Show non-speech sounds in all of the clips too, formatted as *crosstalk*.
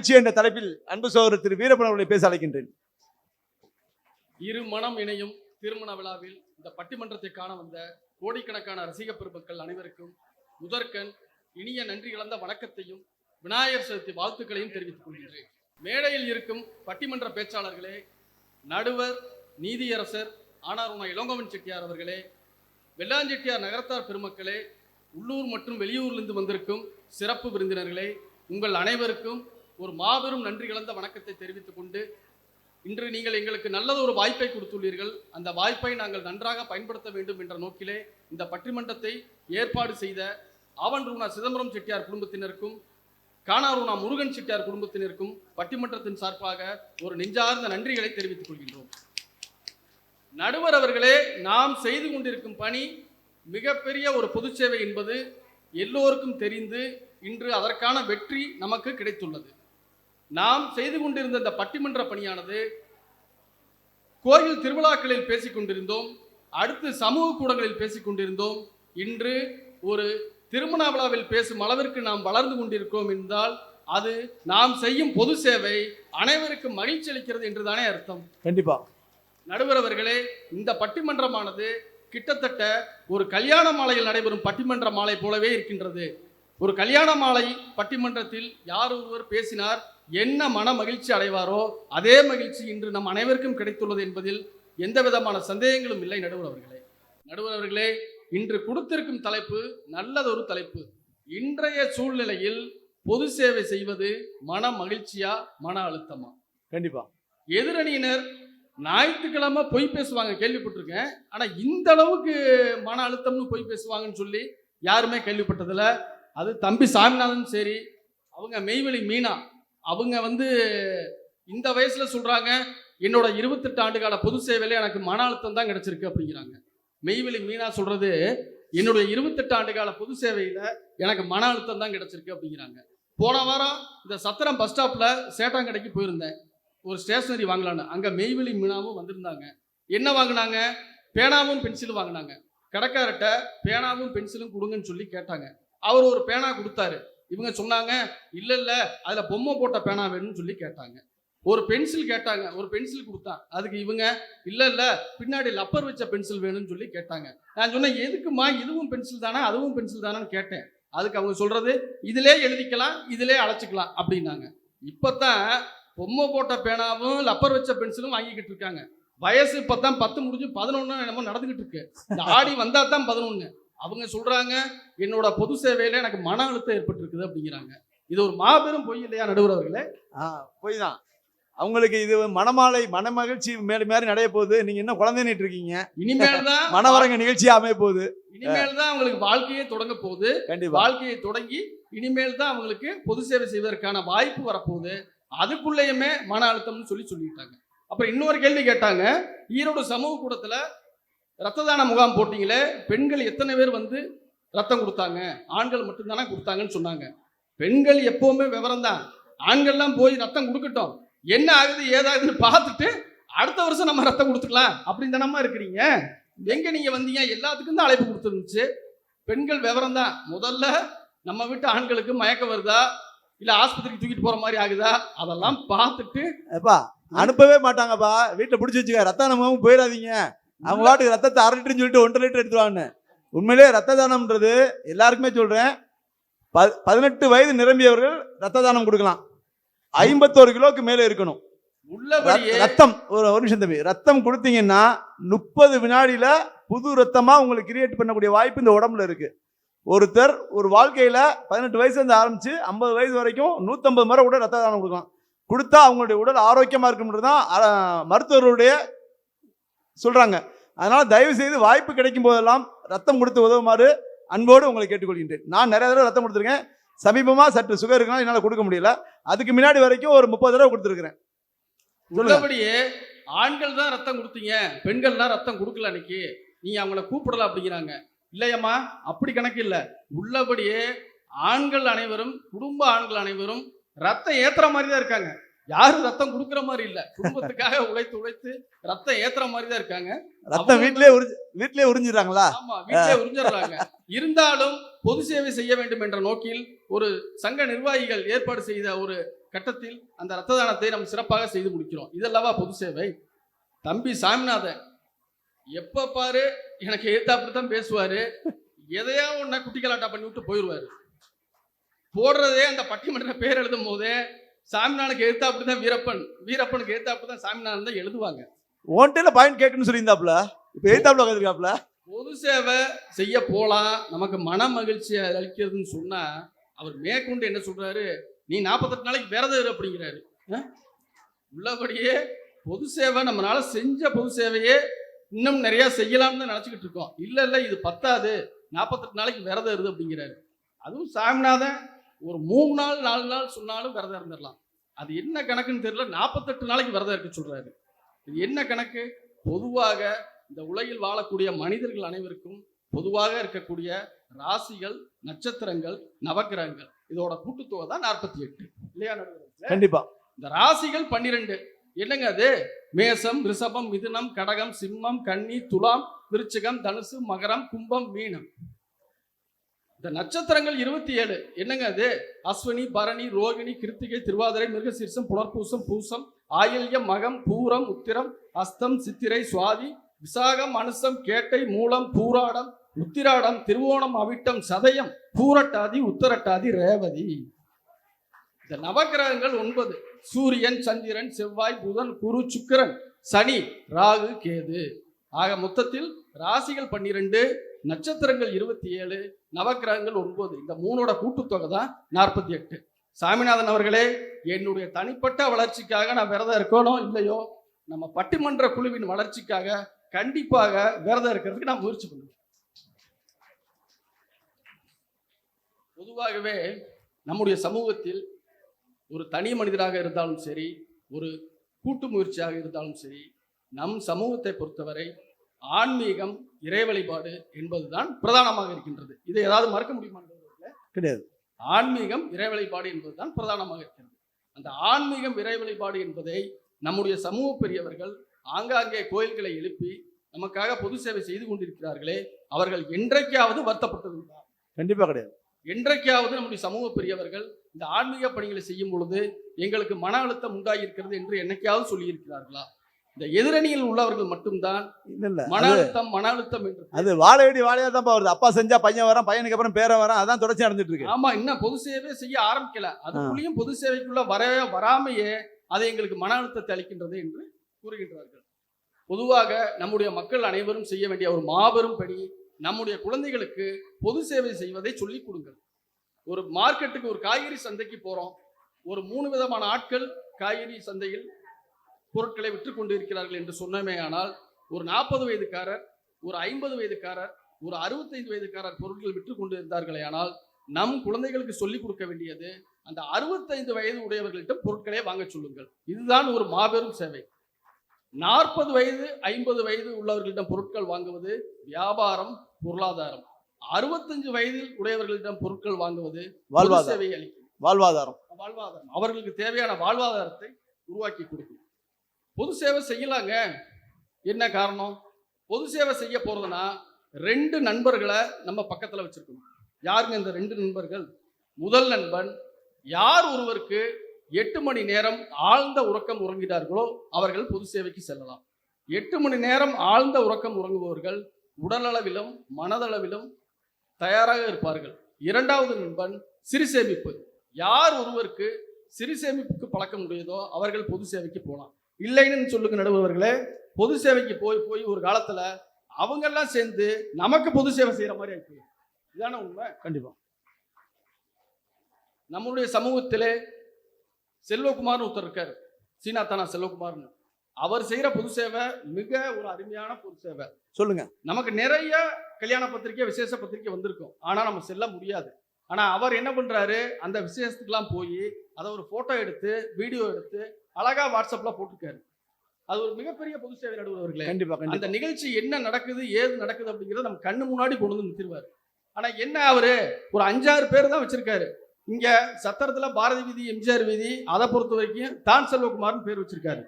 மகிழ்ச்சி என்ற தலைப்பில் அன்பு சகோதரர் திரு வீரப்பன் அவர்களை பேச அழைக்கின்றேன். இரு மனம் இணையும் திருமண விழாவில் இந்த பட்டிமன்றத்தை காண வந்த கோடிக்கணக்கான ரசிக பெருமக்கள் அனைவருக்கும் முதற்கண் இனிய நன்றி கலந்த வணக்கத்தையும் விநாயகர் சதுர்த்தி வாழ்த்துக்களையும் தெரிவித்துக் கொள்கின்றேன். மேடையில் இருக்கும் பட்டிமன்ற பேச்சாளர்களே நடுவர் நீதியரசர் ஆனாருமா இளங்கோவன் செட்டியார் அவர்களே வெள்ளாஞ்செட்டியார் நகரத்தார் பெருமக்களே உள்ளூர் மற்றும் வெளியூரிலிருந்து வந்திருக்கும் சிறப்பு விருந்தினர்களே உங்கள் அனைவருக்கும் ஒரு மாபெரும் நன்றி கலந்த வணக்கத்தை தெரிவித்துக் கொண்டு இன்று நீங்கள் எங்களுக்கு நல்லது ஒரு வாய்ப்பை கொடுத்துள்ளீர்கள். அந்த வாய்ப்பை நாங்கள் நன்றாக பயன்படுத்த வேண்டும் என்ற நோக்கிலே இந்த பட்டிமன்றத்தை ஏற்பாடு செய்த ஆவன் ரூணா சிதம்பரம் செட்டியார் குடும்பத்தினருக்கும் கானாரூணா முருகன் செட்டியார் குடும்பத்தினருக்கும் பட்டிமன்றத்தின் சார்பாக ஒரு நெஞ்சார்ந்த நன்றிகளை தெரிவித்துக் கொள்கின்றோம். நடுவர் அவர்களே நாம் செய்து கொண்டிருக்கும் பணி மிகப்பெரிய ஒரு பொது சேவை என்பது எல்லோருக்கும் தெரிந்து இன்று அதற்கான வெற்றி நமக்கு கிடைத்துள்ளது. நாம் செய்து கொண்டிருந்த இந்த பட்டிமன்ற பணியானது கோயில் திருவிழாக்களில் பேசிக் கொண்டிருந்தோம் அடுத்து சமூக கூடங்களில் பேசிக் கொண்டிருந்தோம். இன்று ஒரு திருமண விழாவில் பேசும் அளவிற்கு நாம் வளர்ந்து கொண்டிருக்கிறோம் என்றால் அது நாம் செய்யும் பொது சேவை அனைவருக்கும் மகிழ்ச்சி அளிக்கிறது என்றுதானே அர்த்தம். கண்டிப்பா. நடுவர் அவர்களே இந்த பட்டிமன்றமானது கிட்டத்தட்ட ஒரு கல்யாண மாலையில் நடைபெறும் பட்டிமன்ற மாலை போலவே இருக்கின்றது. ஒரு கல்யாண மாலை பட்டிமன்றத்தில் யார் ஒருவர் பேசினார் என்ன மன மகிழ்ச்சி அடைவாரோ அதே மகிழ்ச்சி இன்று நம் அனைவருக்கும் கிடைத்துள்ளது என்பதில் எந்த விதமான சந்தேகங்களும் இல்லை நடுவர் அவர்களே. நடுவர் அவர்களே இன்று கொடுத்திருக்கும் தலைப்பு நல்லதொரு தலைப்பு. இன்றைய சூழ்நிலையில் பொது சேவை செய்வது மன மகிழ்ச்சியா மன அழுத்தமா? கண்டிப்பா. எதிரணியினர் ஞாயிற்றுக்கிழமை பொய் பேசுவாங்க கேள்விப்பட்டிருக்கேன். ஆனா இந்த அளவுக்கு மன அழுத்தம்னு பொய் பேசுவாங்கன்னு சொல்லி யாருமே கேள்விப்பட்டதில்ல. அது தம்பி சாமிநாதன் சரி அவங்க மெய்வெளி மீனா. அவங்க வந்து இந்த வயசுல சொல்றாங்க என்னோட இருபத்தெட்டு ஆண்டுகால பொது சேவையில எனக்கு மன அழுத்தம் தான் கிடைச்சிருக்கு அப்படிங்கிறாங்க. மெய்வெளி மீனா சொல்றது என்னுடைய இருபத்தெட்டு ஆண்டுகால பொது சேவையில எனக்கு மன அழுத்தம் தான் கிடைச்சிருக்கு அப்படிங்கிறாங்க. போன வாரம் இந்த சத்திரம் பஸ் ஸ்டாப்ல சேட்டாங்கடைக்கு போயிருந்தேன். ஒரு ஸ்டேஷனரி வாங்கலான்னு. அங்கே மெய்வெளி மீனாவும் வந்திருந்தாங்க. என்ன வாங்கினாங்க? பேனாவும் பென்சிலும் வாங்கினாங்க. கடைக்காரர்கிட்ட பேனாவும் பென்சிலும் கொடுங்கன்னு சொல்லி கேட்டாங்க. அவர் ஒரு பேனா கொடுத்தாரு. இவங்க சொன்னாங்க இல்லை இல்லை அதில் பொம்மை போட்ட பேனா வேணும்னு சொல்லி கேட்டாங்க. ஒரு பென்சில் கேட்டாங்க ஒரு பென்சில் கொடுத்தான். அதுக்கு இவங்க இல்லை இல்லை பின்னாடி லப்பர் வச்ச பென்சில் வேணும்னு சொல்லி கேட்டாங்க. நான் சொன்னேன் எதுக்குமா இதுவும் பென்சில் தானே அதுவும் பென்சில் தானேன்னு கேட்டேன். அதுக்கு அவங்க சொல்கிறது இதிலே எழுதிக்கலாம் இதிலே அழைச்சிக்கலாம் அப்படின்னாங்க. இப்போ தான் பொம்மை போட்ட பேனாவும் லப்பர் வச்ச பென்சிலும் வாங்கிக்கிட்டு இருக்காங்க. வயசு இப்பதான் பத்து முடிஞ்சு பதினொன்று என்னமோ நடந்துக்கிட்டு இருக்கு. இந்த ஆடி வந்தால் தான் பதினொன்று அவங்க சொல்றாங்க என்னோட பொது சேவையில எனக்கு மன அழுத்தம் ஏற்பட்டிருக்குது அப்படிங்கிறாங்க. இது ஒரு மாபெரும் பொய் இல்லையா நடுவர் அவர்களே? ஆ போய் தான் அவங்களுக்கு இது மனமாலை மன மகிழ்ச்சி மேல மேல நடைய போகுது. நீங்க என்ன குழந்தைன்னுட்டு இருக்கீங்க இனிமேல் தான் *laughs* மனவரங்க நிகழ்ச்சியா அமைய போகுது. இனிமேல் தான் அவங்களுக்கு வாழ்க்கையே தொடங்க போகுது. கண்டிப்பா. வாழ்க்கையை தொடங்கி இனிமேல் தான் அவங்களுக்கு பொது சேவை செய்வதற்கான வாய்ப்பு வரப்போகுது. அதுக்குள்ளேயுமே மன அழுத்தம்னு சொல்லி சொல்லிட்டாங்க. அப்புறம் இன்னொரு கேள்வி கேட்டாங்க. ஈரோடு சமூக கூடத்துல ரத்த தான முகாம் போட்டிங்களே பெண்கள் எத்தனை பேர் வந்து ரத்தம் கொடுத்தாங்க? ஆண்கள் மட்டும்தானே கொடுத்தாங்கன்னு சொன்னாங்க. பெண்கள் எப்போவுமே விவரம் தான் ஆண்கள்லாம் போய் ரத்தம் கொடுக்கட்டும். என்ன ஆகுது ஏதாகுதுன்னு பார்த்துட்டு அடுத்த வருஷம் நம்ம ரத்தம் கொடுத்துக்கலாம். அப்படின்னு தானம்மா இருக்கிறீங்க? எங்கே நீங்கள் வந்தீங்க? எல்லாத்துக்கும் தான் அழைப்பு கொடுத்துருந்துச்சு. பெண்கள் விவரம் தான் முதல்ல நம்ம வீட்டு ஆண்களுக்கு மயக்கம் வருதா? இல்லை ஆஸ்பத்திரிக்கு தூக்கிட்டு போகிற மாதிரி ஆகுதா? அதெல்லாம் பார்த்துட்டு அப்பா அனுப்பவே மாட்டாங்கப்பா. வீட்டில் பிடிச்சி வச்சுக்க. ரத்த போயிடாதீங்க. அவங்க பாட்டுக்கு ரத்தத்தை அரை லிட்டர்னு சொல்லிட்டு ஒன்றரை லிட்டர் எடுத்துருவாங்க. உண்மையிலேயே ரத்த தானம்ன்றது எல்லாருக்குமே சொல்றேன். ப- பதினெட்டு வயது நிரம்பியவர்கள் ரத்த தானம் கொடுக்கலாம். ஐம்பத்தோரு கிலோக்கு மேலே இருக்கணும். ரத்தம் ஒரு ஒரு நிமிஷம் தம்பி. ரத்தம் கொடுத்தீங்கன்னா முப்பது வினாடியில புது ரத்தமா உங்களுக்கு கிரியேட் பண்ணக்கூடிய வாய்ப்பு இந்த உடம்புல இருக்கு. ஒருத்தர் ஒரு வாழ்க்கையில பதினெட்டு வயசுல இருந்து ஆரம்பிச்சு ஐம்பது வயசு வரைக்கும் நூத்தம்பது முறை கூட ரத்த தானம் கொடுக்கலாம். கொடுத்தா அவங்களுடைய உடல் ஆரோக்கியமா இருக்கும்ன்றது தான் மருத்துவர்களுடைய சொல்றாங்க. அதனால் தயவு செய்து வாய்ப்பு கிடைக்கும் போதெல்லாம் ரத்தம் கொடுத்து உதவுமாறு அன்போடு உங்களை கேட்டுக்கொள்கின்றேன். நான் நிறைய தடவை ரத்தம் கொடுத்துருக்கேன். சமீபமா சற்று சுகர் இருக்குன்னா என்னால் கொடுக்க முடியல. அதுக்கு முன்னாடி வரைக்கும் ஒரு முப்பது தடவை கொடுத்துருக்குறேன். உள்ளபடியே ஆண்கள் தான் ரத்தம் கொடுத்தீங்க பெண்கள் தான் ரத்தம் கொடுக்கல அன்னைக்கு. நீ அவங்கள கூப்பிடல அப்படிங்கிறாங்க. இல்லையம்மா அப்படி கணக்கு இல்லை. உள்ளபடியே ஆண்கள் அனைவரும் குடும்ப ஆண்கள் அனைவரும் ரத்தம் ஏத்துற மாதிரி தான் இருக்காங்க. யாரும் ரத்தம் கொடுக்குற மாதிரி இல்ல. குடும்பத்துக்காக உழைத்து உழைத்து ரத்தம் ஏத்துற மாதிரி தான் இருக்காங்க. ரத்தம் வீட்லயே உறிஞ்சு வீட்லயே உறிஞ்சிடுறாங்களா? ஆமா வீட்டிலே உறிஞ்சிடுறாங்க. இருந்தாலும் பொது சேவை செய்ய வேண்டும் என்ற நோக்கில் ஒரு சங்க நிர்வாகிகள் ஏற்பாடு செய்த ஒரு கட்டத்தில் அந்த ரத்த தானத்தை நம்ம சிறப்பாக செய்து முடிக்கிறோம். இதல்லவா பொது சேவை? தம்பி சாமிநாதன் எப்ப பாரு எனக்கு எதிர்த்தாப்புல தான் பேசுவாரு. எதையா ஒன்ன குட்டிக்கலாட்டா பண்ணி விட்டு போயிடுவாரு. போடுறதே அந்த பட்டிமன்ற பேர் எழுதும் போதே சாமிநாதனுக்கு எதிர்த்தாப்புல தான் வீரப்பன். வீரப்பனுக்கு எதிர்த்தாப்புல தான் சாமிநாதன் தான் எழுதுவாங்க. ஓன்ட்டேல பாயிண்ட் கேட்கணும்னு சொல்லியிருந்தாப்ல இப்ப எய்தாப்ல உட்காந்துருக்காப்ல பொது சேவை செய்ய போலாம். நமக்கு மன மகிழ்ச்சி அளிக்கிறதுன்னு சொன்னா அவர் மேற்கொண்டு என்ன சொல்றாரு? நீ நாற்பத்தெட்டு நாளைக்கு விரதம் இரு அப்படிங்கிறாரு? உள்ளபடியே பொது சேவை நம்மளால செஞ்ச பொது சேவையே இன்னும் நிறைய செய்யலாம்னு தான் நினச்சிக்கிட்டு இருக்கோம். இல்லை இல்லை இது பத்தாது. நாற்பத்தெட்டு நாளைக்கு விரதம் இருது அப்படிங்கிறாரு. அதுவும் சாமிநாதன் ஒரு மூணு நாள் நாலு நாள் சொன்னாலும் விரதம் இருந்துடலாம். அது என்ன கணக்குன்னு தெரியல. நாற்பத்தெட்டு நாளைக்கு விரதம் இருக்க சொல்றாரு. இது என்ன கணக்கு? பொதுவாக இந்த உலகில் வாழக்கூடிய மனிதர்கள் அனைவருக்கும் பொதுவாக இருக்கக்கூடிய ராசிகள் நட்சத்திரங்கள் நவக்கிரகங்கள். இதோட கூட்டுத்தொகை தான் நாற்பத்தி எட்டு. இல்லையா? கண்டிப்பா. இந்த ராசிகள் பன்னிரெண்டு. என்னங்க அது? மேசம் ரிஷபம் மிதுனம் கடகம் சிம்மம் கன்னி துலாம் விருச்சிகம் தனுசு மகரம் கும்பம் மீனம். இந்த நட்சத்திரங்கள் இருபத்தி ஏழு. என்னங்க அது? அஸ்வினி பரணி ரோகிணி கிருத்திகை திருவாதிரை மிருகசீர்ஷம் புனர்பூசம் பூசம் ஆயில்யம் மகம் பூரம் உத்திரம் அஸ்தம் சித்திரை சுவாதி விசாகம் அனுசம் கேட்டை மூலம் பூராடம் உத்திராடம் திருவோணம் அவிட்டம் சதயம் பூரட்டாதி உத்தரட்டாதி ரேவதி. இந்த நவக்கிரகங்கள் ஒன்பது. சூரியன் சந்திரன் செவ்வாய் புதன் குரு சுக்கிரன் சனி ராகு கேது. ஆக மொத்தத்தில் ராசிகள் பன்னிரெண்டு நட்சத்திரங்கள் இருபத்தி ஏழு நவக்கிரகங்கள் ஒன்பது. இந்த மூணோட கூட்டுத்தொகை தான் நாற்பத்தி எட்டு. சாமிநாதன் அவர்களே என்னுடைய தனிப்பட்ட வளர்ச்சிக்காக நான் விரதம் இருக்கணும் இல்லையோ? நம்ம பட்டிமன்ற குழுவின் வளர்ச்சிக்காக கண்டிப்பாக விரதம் இருக்கிறதுக்கு நான் முயற்சி பண்ணுவேன். பொதுவாகவே நம்முடைய சமூகத்தில் ஒரு தனி மனிதராக இருந்தாலும் சரி ஒரு கூட்டு முயற்சியாக இருந்தாலும் சரி நம் சமூகத்தை பொறுத்தவரை ஆன்மீகம் இறை வழிபாடு என்பதுதான் பிரதானமாக இருக்கின்றது. இதை ஏதாவது மறக்க முடியுமா? கிடையாது. ஆன்மீகம் இறை வழிபாடு என்பதுதான் பிரதானமாக இருக்கிறது. அந்த ஆன்மீகம் இறை வழிபாடு என்பதை நம்முடைய சமூக பெரியவர்கள் ஆங்காங்கே கோயில்களை எழுப்பி நமக்காக பொது சேவை செய்து கொண்டிருக்கிறார்களே அவர்கள் என்றைக்காவது வருத்தப்பட்டதுண்டா கண்டிப்பா கிடையாது. என்றைக்காவது நம்முடைய சமூக பெரியவர்கள் இந்த ஆன்மீக பணிகளை செய்யும் பொழுது எங்களுக்கு மன அழுத்தம் உண்டாகி இருக்கிறது என்று என்னைக்காவது சொல்லியிருக்கிறார்களா? இந்த எதிரணியில் உள்ளவர்கள் மட்டும்தான் இல்ல மன அழுத்தம் மன அழுத்தம் என்று அது வாழையடி வாழையா தான் வருது. அப்பா செஞ்சா பையன் வரான் பையனுக்கு அப்புறம் பேரன் வரான் அதான் தொடர்ச்சி நடந்துட்டு இருக்கு. ஆமா இன்னும் பொது சேவை செய்ய ஆரம்பிக்கல. அதுக்குள்ளேயும் பொது சேவைக்குள்ள வரவே வராமையே அது எங்களுக்கு மன அழுத்தத்தை அளிக்கின்றது என்று கூறுகின்றார்கள். பொதுவாக நம்முடைய மக்கள் அனைவரும் செய்ய வேண்டிய ஒரு மாபெரும் பணி நம்முடைய குழந்தைகளுக்கு பொது சேவை செய்வதை சொல்லிக் கொடுங்கள். ஒரு மார்க்கெட்டுக்கு ஒரு காய்கறி சந்தைக்கு போறோம். ஒரு மூணு விதமான ஆட்கள் காய்கறி சந்தையில் பொருட்களை விற்று கொண்டு இருக்கிறார்கள் என்று சொன்னமே ஆனால் ஒரு நாற்பது வயதுக்காரர் ஒரு ஐம்பது வயதுக்காரர் ஒரு அறுபத்தைந்து வயதுக்காரர் பொருட்கள் விற்று கொண்டு இருந்தார்களே ஆனால் நம் குழந்தைகளுக்கு சொல்லிக் கொடுக்க வேண்டியது அந்த அறுபத்தைந்து வயது உடையவர்கள்ட்ட பொருட்களை வாங்க சொல்லுங்கள். இதுதான் ஒரு மாபெரும் சேவை. நாற்பது வயது ஐம்பது வயது உள்ளவர்களிடம் பொருட்கள் வாங்குவது வியாபாரம் பொருளாதாரம். அறுபத்தஞ்சு வயதில் உடையவர்களிடம் பொருட்கள் வாங்குவது வாழ்வாதாரம். சேவை அளிக்கும். வாழ்வாதாரம். வாழ்வாதாரம். அவர்களுக்கு தேவையான வாழ்வாதாரத்தை உருவாக்கி கொடுக்கும். பொது சேவை செய்யலாங்க. என்ன காரணம்? பொது சேவை செய்ய போகிறதுனா ரெண்டு நண்பர்களை நம்ம பக்கத்தில் வச்சுருக்கணும். யாருங்க இந்த ரெண்டு நண்பர்கள்? முதல் நண்பன் யார் ஒருவருக்கு எட்டு மணி நேரம் ஆழ்ந்த உறக்கம் உறங்கினார்களோ அவர்கள் பொது சேவைக்கு செல்லலாம். எட்டு மணி நேரம் ஆழ்ந்த உறக்கம் உறங்குபவர்கள் உடலளவிலும் மனதளவிலும் தயாராக இருப்பார்கள். இரண்டாவது நண்பன் சிறு சேமிப்பு யார் ஒருவருக்கு சிறு சேமிப்புக்கு பழக்கம் உடையதோ அவர்கள் பொது சேவைக்கு போகலாம். இல்லைன்னு சொல்லுங்க நடுவர்களே பொது சேவைக்கு போய் போய் ஒரு காலத்துல அவங்கெல்லாம் சேர்ந்து நமக்கு பொது சேவை செய்யற மாதிரி ஆயிடுச்சு இதான உண்மை? கண்டிப்பா. நம்மளுடைய சமூகத்திலே செல்வகுமார்னு ஒருத்தர் இருக்காரு. சீனாத்தானா செல்வகுமார்னு. அவர் செய்யற பொது சேவை மிக ஒரு அருமையான பொது சேவை. சொல்லுங்க. நமக்கு நிறைய கல்யாண பத்திரிக்கை விசேஷ பத்திரிக்கை வந்திருக்கும். ஆனா நம்ம செல்ல முடியாது. ஆனா அவர் என்ன பண்றாரு? அந்த விசேஷத்துக்குலாம் போய் அதை ஒரு போட்டோ எடுத்து வீடியோ எடுத்து அழகா வாட்ஸ்அப்ல போட்டிருக்காரு. அது ஒரு மிகப்பெரிய பொது சேவை நடுவர்களே கண்டிப்பா. அந்த நிகழ்ச்சி என்ன நடக்குது ஏது நடக்குது அப்படிங்கறத நம்ம கண்ணு முன்னாடி கொண்டு வந்து நிறுத்திடுவாரு. ஆனா என்ன அவரு? ஒரு அஞ்சாறு பேர் தான் வச்சிருக்காரு. இங்க சத்திரத்துல பாரதி வீதி எம்ஜிஆர் வீதி அதை பொறுத்த வரைக்கும் தான் செல்வகுமார்னு பேர் வச்சிருக்காரு.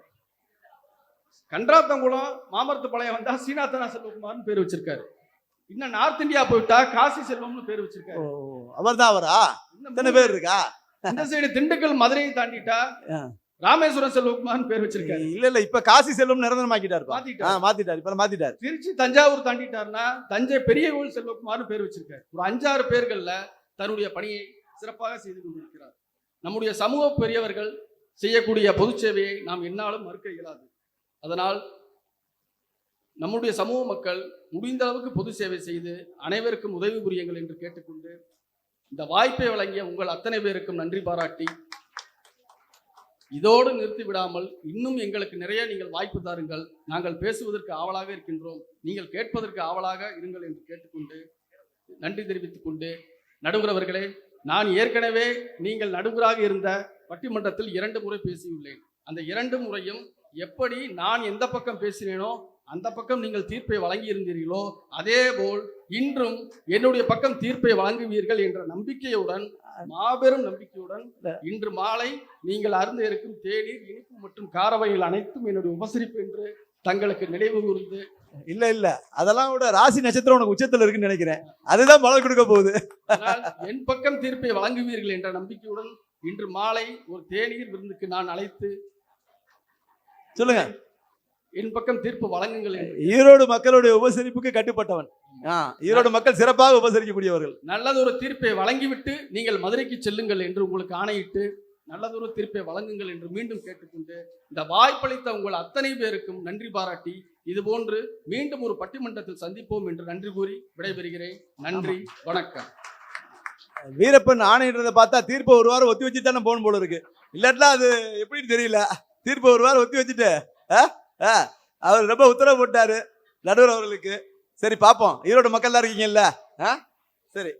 கன்றாத்தங்குளம் மாமரத்துப்பாளையம் வந்தா சீனாத்தனா செல்வகுமார்னு பேர் வச்சிருக்காரு. இன்னும் நார்த் இந்தியா போயிட்டா காசி செல்வம்னு பேர் வச்சிருக்காரு. அவர் தான் அவரா? இத்தனை பேர் இருக்கா இந்த சைடு திண்டுக்கல் மதுரையை தாண்டிட்டா. ராமேஸ்வரம் செல்வகுமார்னு பேர் வச்சிருக்காரு. இல்ல இல்ல இப்ப காசி செல்வம் நிரந்தரமாக்கிட்டாரு மாத்திட்டாரு. மாத்திட்டாரு இப்ப மாத்திட்டாரு. திருச்சி தஞ்சாவூர் தாண்டிட்டாருன்னா தஞ்சை பெரிய கோவில் செல்வகுமார்னு பேர் வச்சிருக்காரு. ஒரு அஞ்சாறு பேர்கள்ல தன்னுடைய பணியை சிறப்பாக செய்து கொண்டிருக்கிறார். நம்முடைய சமூக பெரியவர்கள் செய்யக்கூடிய பொது சேவையை நாம் என்னாலும் மறுக்க இயலாது. அதனால் நம்முடைய சமூக மக்கள் முடிந்த அளவுக்கு பொது சேவை செய்து அனைவருக்கும் உதவி புரியுங்கள் என்று கேட்டுக்கொண்டு இந்த வாய்ப்பை வழங்கிய உங்கள் அத்தனை பேருக்கும் நன்றி பாராட்டி இதோடு நிறுத்தி விடாமல் இன்னும் எங்களுக்கு நிறைய நீங்கள் வாய்ப்பு தாருங்கள். நாங்கள் பேசுவதற்கு ஆவலாக இருக்கின்றோம். நீங்கள் கேட்பதற்கு ஆவலாக இருங்கள் என்று கேட்டுக்கொண்டு நன்றி தெரிவித்துக் கொண்டு நடுங்குறவர்களே நான் ஏற்கனவே நீங்கள் நடுவராக இருந்த பட்டிமன்றத்தில் இரண்டு முறை பேசியுள்ளேன். அந்த இரண்டு முறையும் எப்படி நான் எந்த பக்கம் பேசினேனோ அந்த பக்கம் நீங்கள் தீர்ப்பை வழங்கி இருந்தீர்களோ அதேபோல் இன்றும் என்னுடைய பக்கம் தீர்ப்பை வழங்குவீர்கள் என்ற நம்பிக்கையுடன் மாபெரும் நம்பிக்கையுடன் இன்று மாலை நீங்கள் அருந்த இருக்கும் தேநீர் இனிப்பு மற்றும் கார வகைகள் அனைத்தும் என்னுடைய உபசரிப்பு என்று தங்களுக்கு நினைவு கூர்ந்து. இல்ல இல்ல. அதெல்லாம் விட ராசி நட்சத்திரம் உனக்கு உச்சத்துல இருக்குன்னு நினைக்கிறேன். அதுதான் பலன் கொடுக்க போகுது. என் பக்கம் தீர்ப்பை வழங்குவீர்கள் என்ற நம்பிக்கையுடன் இன்று மாலை ஒரு தேநீர் விருந்துக்கு நான் அழைத்து சொல்லுங்க. என் பக்கம் தீர்ப்பு வழங்குங்கள் என்று. ஈரோடு மக்களுடைய உபசரிப்புக்கு கட்டுப்பட்டவன். ஈரோடு மக்கள் சிறப்பாக உபசரிக்கக்கூடியவர்கள். நல்லதொரு தீர்ப்பை வழங்கிவிட்டு நீங்கள் மதுரைக்கு செல்லுங்கள் என்று உங்களுக்கு ஆணையிட்டு நல்லதொரு தீர்ப்பை வழங்குங்கள் என்று மீண்டும் கேட்டுக்கொண்டு இந்த வாய்ப்பளித்த உங்கள் அத்தனை பேருக்கும் நன்றி பாராட்டி இதுபோன்று மீண்டும் ஒரு பட்டிமன்றத்தில் சந்திப்போம் என்று நன்றி கூறி விடைபெறுகிறேன். நன்றி வணக்கம். வீரப்பன் ஆணையிடுறத பார்த்தா தீர்ப்பை ஒரு வாரம் ஒத்தி வச்சு தானே போகணும் போல இருக்கு. இல்லாட்டினா அது எப்படின்னு தெரியல. தீர்ப்பை ஒரு வாரம் ஒத்தி வச்சுட்டு? ஆ, அவர் ரொம்ப உத்தரவு போட்டாரு. நடுவர் அவர்களுக்கு. சரி பார்ப்போம் ஈரோடு மக்கள் தான் இருக்கீங்கல்ல? ஆ? சரி.